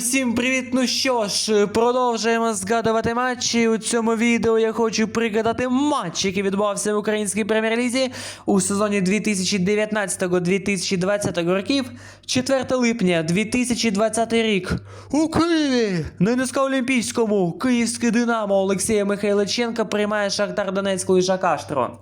Усім привіт! Ну що ж, продовжуємо згадувати матчі. У цьому відео я хочу пригадати матч, який відбувався в українській прем'єр-лізі у сезоні 2019-2020 років. 4 липня 2020 рік. У Києві на НСК Олімпійському Київське Динамо Олексія Михайличенка приймає Шахтар Донецьку і Шакаштро.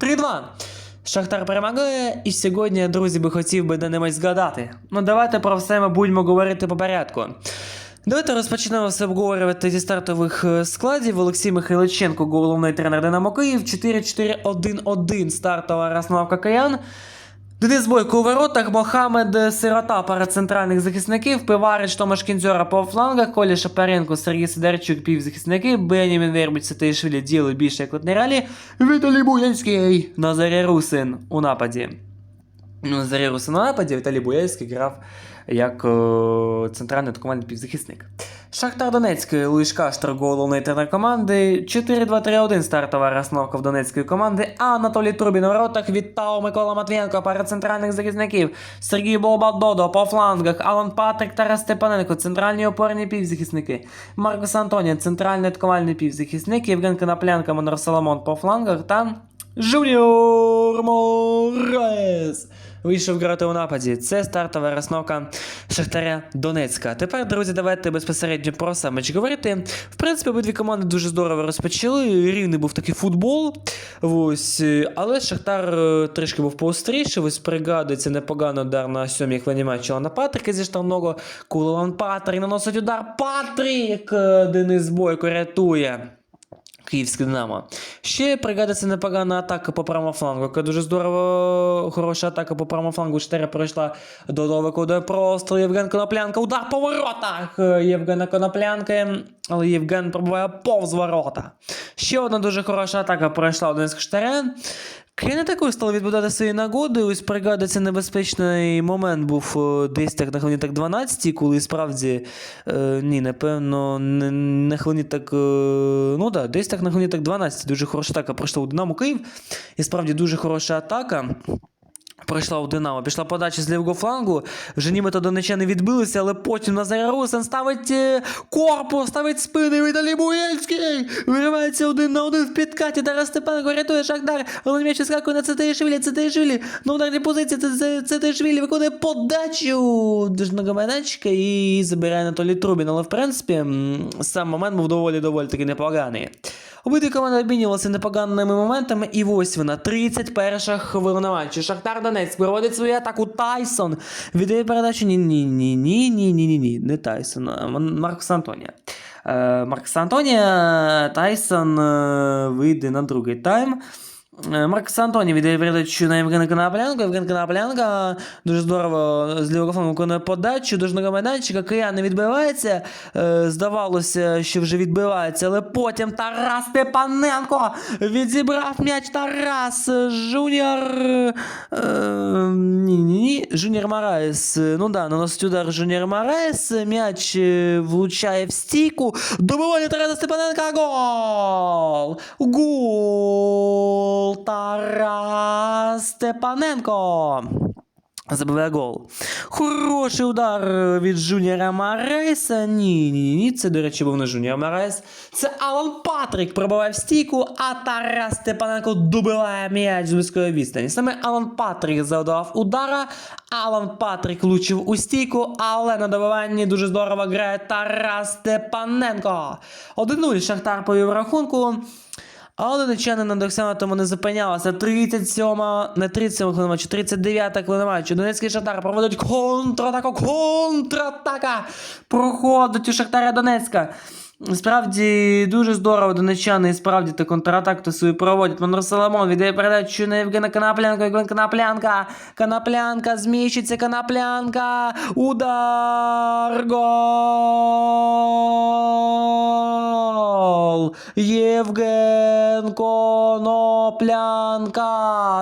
3-2. Шахтар перемагає, і сьогодні, друзі, би хотів би де-небудь згадати. Ну давайте про все ми будемо говорити по порядку. Давайте розпочнемо все обговорювати зі стартових е, складів. Олексій Михайличенко, головний тренер Динамо Київ, 4-4-1-1 стартова розновка Каян. Денис Бойко у воротах, Мохамед Сирота пара центральних захисників, Пиварич Томаш Кінзьора по флангах, Коля Шапаренко, Сергій Сидорчук, півзахисники, Бенямін Вербіч, Сатишвілі діли більше як латералі, Віталій Буянський, Назарій Русин у нападі. Назарій Русин у нападі, Віталій Буянський грав як о, центральний атакувальний півзахисник. Шахтар Донецький, Луїш Каштер, головний тренер команди. 4-2-3-1 стартова розстановка в Донецької команди. Анатолій Трубін у воротах, Вітау Микола Матвієнко, пара центральних захисників. Сергій Болбадодо по флангах, Алан Патрик, Тарас Степаненко, центральні опорні півзахисники. Маркос Антонія, центральний атакувальний півзахисник. Євген Коноплянка, Монор Соломон по флангах та Жуніор Мораес вийшов грати у нападі. Це стартова розновка Шахтаря Донецька. Тепер, друзі, давайте безпосередньо про сам матч говорити. В принципі, обидві команди дуже здорово розпочали. Рівний був такий футбол. Ось, е, але Шахтар е, трішки був поостріший. Ось пригадується непогано удар на сьомій хвилині матчу Лана Патрика зі штрафного. Кулован Патрик наносить удар. Патрик! Е, Денис Бойко рятує. Київське Динамо. Ще пригадується непогана атака по правому флангу, яка дуже здорово, хороша атака по правому флангу. 4 пройшла до довику до просто Євген Коноплянка. Удар по воротах Е, Євгена Коноплянки. Але Євген пробуває повз ворота. Ще одна дуже хороша атака пройшла у Донецьк Штаря. не також стала відбудати свої нагоди. Ось пригадується небезпечний момент був е, десь так на хвилині так 12, коли справді е, ні, напевно, не, на хвилині так. Е, ну да, десь так на хвилині так 12. Дуже хороша атака пройшла у Динамо Київ. І справді дуже хороша атака. Пройшла у Динамо, пішла подача з лівого флангу. Вже нібито донечани відбилися, але потім Назар Русин ставить е, корпус, ставить спини. Віталій Буєльський виривається один на один в підкаті. Тарас Степаненко рятує Шахтар. Але м'яч скакує на Цетаїшвілі. Цетаїшвілі на ударній позиції. Це- це- Цетаїшвілі виконує подачу майданчика і забирає Анатолій Трубін. Але в принципі сам момент був доволі доволі таки непоганий. Обидві команди обмінювалися непоганими моментами. І ось вона, 31 хвилина матчу. Шахтар Донець проводить свою атаку Тайсон. Віддає передачу. Ні, ні, ні, ні, ні, ні, ні, ні. Не Тайсон, а Маркс Антонія. Е, Маркс Антонія Тайсон е, вийде на другий тайм. Е, Маркос Антоній віддає передачу на Євгена Коноплянка. Євген Коноплянка дуже здорово з лівого флангу виконує подачу до жного майданчика. Киян не відбивається. Е, Здавалося, що вже відбивається, але потім Тарас Степаненко відзібрав м'яч Тарас Жуніор. е, Ні, ні, ні. Жуніор Мараєс. е, Ну да, наносить удар Жуніор Мараєс. М'яч влучає в стійку. Добивання Тараса Степаненка. Гол! Гол! Тарас Степаненко. Забиває гол. Хороший удар від Жуніора Марейса. Ні, ні, ні. Це, до речі, був не Жуніор Марейс. Це Алан Патрик пробиває в стійку, а Тарас Степаненко добиває м'яч з близької відстані. Саме Алан Патрик завдавав удара. Алан Патрик влучив у стійку, але на добиванні дуже здорово грає Тарас Степаненко. 1-0 Шахтар повів рахунку. Але донечани на Доксянатому не зупинялася. 37-ма, не 37 хвилина матчу, 39 хвилина. Донецький Шахтар проводить контратаку, контратака проходить у Шахтаря Донецька. Справді дуже здорово донечани, і справді та контратаку свою проводять. Монор Соломон віддає передачу на Євгена Коноплянка. Євген Коноплянка. Коноплянка зміщиться, Коноплянка. Удар. Гол. Євген Коноплянка.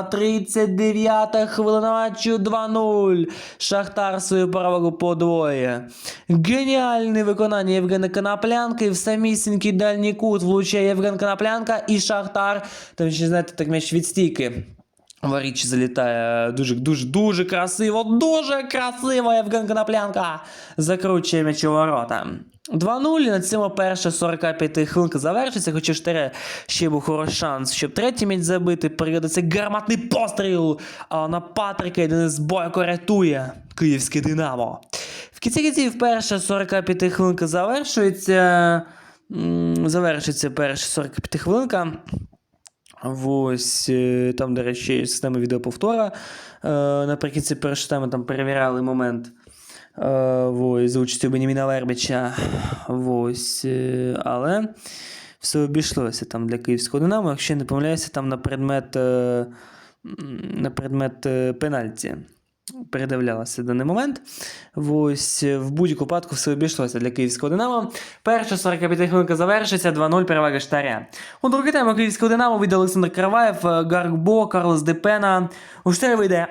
39 хвилина матчу 2-0. Шахтар свою перевагу подвоє. Геніальне виконання Євгена Коноплянки в самісінький дальній кут влучає Євген Коноплянка і Шахтар. Там ще знаєте, так м'яч від стійки. В річ залітає дуже дуже дуже красиво, дуже красиво Євген Коноплянка закручує м'яч у ворота. 2-0, на цьому перша 45 хвилинка завершиться, хоча ж ще був хороший шанс, щоб третій м'яч забити. Пригодиться гарматний постріл. А на Патрика Денис Бойко рятує київське Динамо. В кінці кінців перша 45 хвилинка завершується. Завершиться перша 45 хвилинка. Ось е, там, до речі, система відеоповтора. Е, Наприкінці першої теми там перевіряли момент. Е, Ось, за участю Беніміна Вербича. Ось, але все обійшлося там для київського Динамо. Якщо не помиляюся, там на предмет, на предмет пенальті. Передивлялася даний момент. Ось е, в будь-яку випадку все обійшлося для київського Динамо. Перша 45 хвилинка завершиться, 2-0 перевага Штаря. У другий таймі київського Динамо вийде Олександр Караваєв, е, Гаркбо, Карлос Депена. У Штарі вийде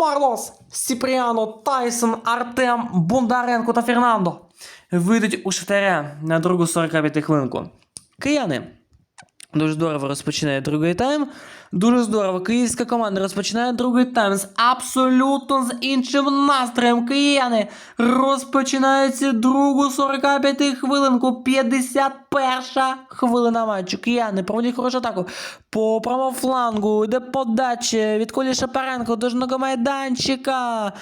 Марлос, Сіпріано, Тайсон, Артем, Бондаренко та Фернандо. Вийдуть у Штаря на другу 45 хвилинку. Кияни. Дуже здорово розпочинає другий тайм. Дуже здорово. Київська команда розпочинає другий тайм з абсолютно з іншим настроєм. Кияни розпочинається другу 45 хвилинку. 51 хвилина матчу. Кияни проводять хорошу атаку. По правому флангу йде подача від Колі Шапаренко до жного майданчика.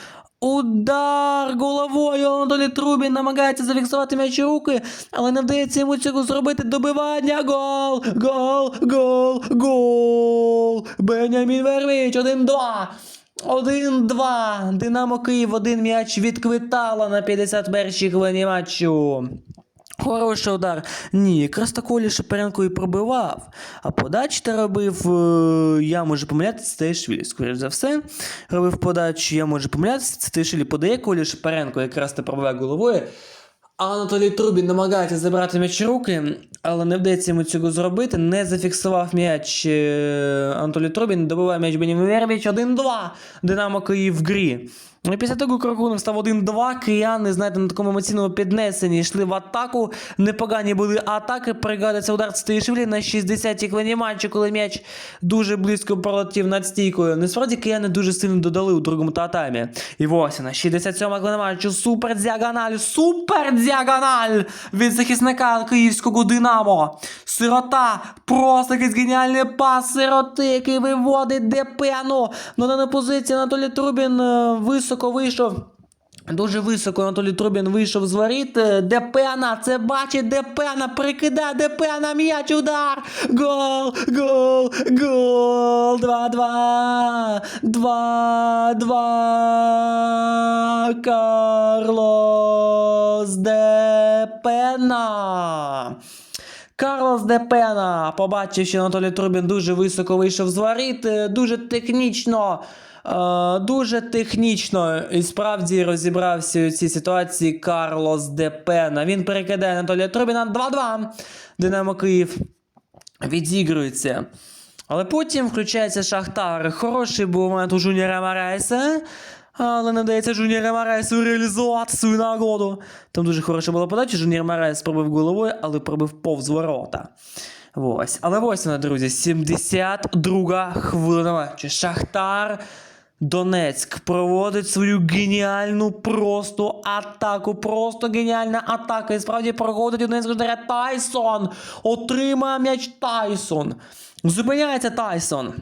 Удар головою Анатолій Трубін намагається зафіксувати м'яч у руки, але не вдається йому цього зробити. Добивання. Гол! Гол! Гол! Гол! Бенямін Вервіч! 1-2! 1-2! Динамо Київ один м'яч відквитала на 51-й хвилині матчу. Хороший удар. Ні, якраз такої Шапаренко і пробивав. А подачі та робив. е, Я можу помилятися, це Тейшвілі, скоріш за все. Робив подачу, я можу помилятися, це Тейшвілі подає Колі Шапаренко, якраз та пробиває головою. А Анатолій Трубін намагається забрати м'яч руки, але не вдається йому цього зробити. Не зафіксував м'яч е, Анатолій Трубін, добиває м'яч Бенімін 1-2. Динамо Київ в грі. І після того, як рахунок став 1-2, кияни, знаєте, на такому емоційному піднесенні йшли в атаку. Непогані були атаки. Пригадується удар Стишвілі на 60-й хвилині матчу, коли м'яч дуже близько пролетів над стійкою. Насправді кияни дуже сильно додали у другому таймі. І ось на 67-й хвилині матчу супер діагональ, супер діагональ від захисника київського Динамо. Сирота, просто якийсь геніальний пас сироти, який виводить Депену. На дану позицію Анатолій Трубін е, високо вийшов. Дуже високо Анатолій Трубін вийшов з воріт. Е, Депена, це бачить Депена, прикидає Депена, м'яч, удар. Гол, гол, гол. 2-2. 2-2. Карлос Депена. Карлос Депена побачив, що Анатолій Трубін дуже високо вийшов з воріт, е, дуже технічно. Е, Дуже технічно і справді розібрався у цій ситуації Карлос Депена. Він перекидає Анатолія Трубіна 2-2. Динамо Київ відігрується. Але потім включається Шахтар. Хороший був момент у Жуніора Мараєса. Але не вдається Жуніора Мараєсу реалізувати свою нагоду. Там дуже хороша була подача. Жуніор Мараєс пробив головою, але пробив повз ворота. Ось. Але ось вона, друзі, 72 хвилина. Шахтар. Донецьк проводить свою геніальну просто атаку. Просто геніальна атака. І справді проходить один з Шахтаря Тайсон. Отримає м'яч Тайсон. Зупиняється Тайсон.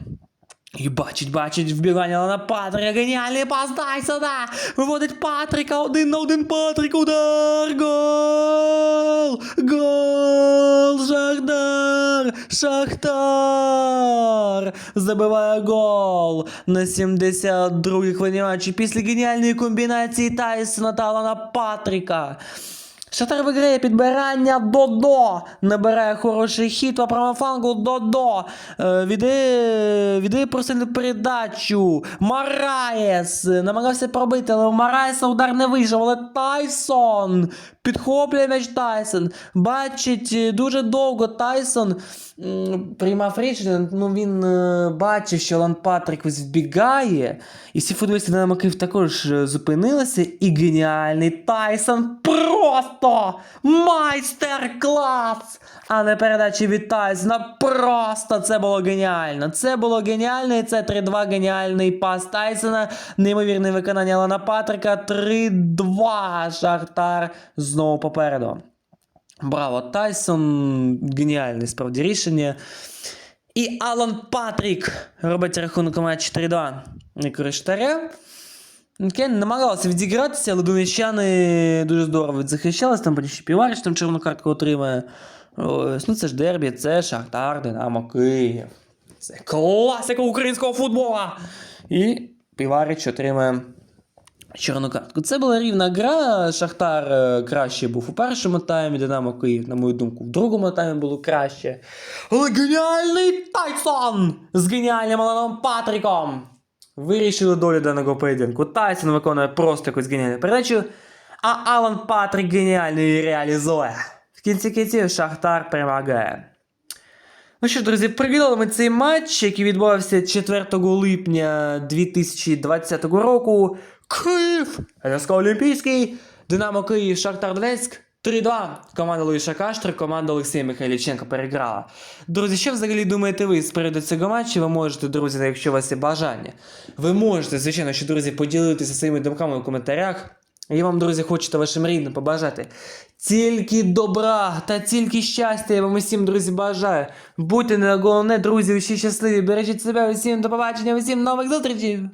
І бачить, бачить вбігання на Патрика. Геніальний пас Тайсона. Виводить Патрика. Один на один Патрик. Удар. Гол. Гол. Шахтар. Шахтар. Забиває гол на 72-й хвилині матчі після геніальної комбінації Тайсона та Алана Патрика. Шатар виграє підбирання Додо. Набирає хороший хід по правому флангу Додо. Віди, віди віддає просильну передачу. Мараєс. Намагався пробити, але у Мараєса удар не вийшов. Але Тайсон. Підхоплює м'яч Тайсон. Бачить е, дуже довго Тайсон. Приймав рішення, ну він е, бачив, що Алан Патрик ось вбігає, і всі футболісти Динамо Київ також е, зупинилися, і геніальний Тайсон просто майстер-клас! А не передачі від Тайсона. Просто це було геніально. Це було геніально, і це 3-2 геніальний пас Тайсона. Неймовірне виконання Алана Патрика. 3-2. Шахтар знову попереду. Браво, Тайсон. Геніальне справді рішення. І Алан Патрік робить рахунок матчі 3-2 на Криштаря. Кен намагалися відігратися, але донеччани дуже здорово захищалися, там потім ще Піварич там червону картку отримає. Ось, ну це ж дербі, це Шахтар, Динамо Київ. Це класика українського футболу. І Піварич отримає червону картку. Це була рівна гра. Шахтар е, краще був у першому таймі, Динамо Київ, на мою думку, в другому таймі було краще. Але геніальний Тайсон з геніальним Аланом Патріком вирішили долю даного поєдинку. Тайсон виконує просто якусь геніальну передачу, а Алан Патрік геніально її реалізує. В кінці кінців Шахтар перемагає. Ну що друзі, приглядали ми цей матч, який відбувався 4 липня 2020 року. Київ! НСК Олімпійський, Динамо Київ, Шахтар Донецьк. 3-2. Команда Луїша Каштри, команда Олексія Михайліченка переграла. Друзі, що взагалі думаєте ви з переду цього матчу? Ви можете, друзі, якщо у вас є бажання. Ви можете, звичайно, що, друзі, поділитися своїми думками у коментарях. Я вам, друзі, хочете вашим рідним побажати. Тільки добра та тільки щастя я вам усім, друзі, бажаю. Будьте на головне, друзі, усі щасливі, бережіть себе, усім до побачення, усім нових зустрічей!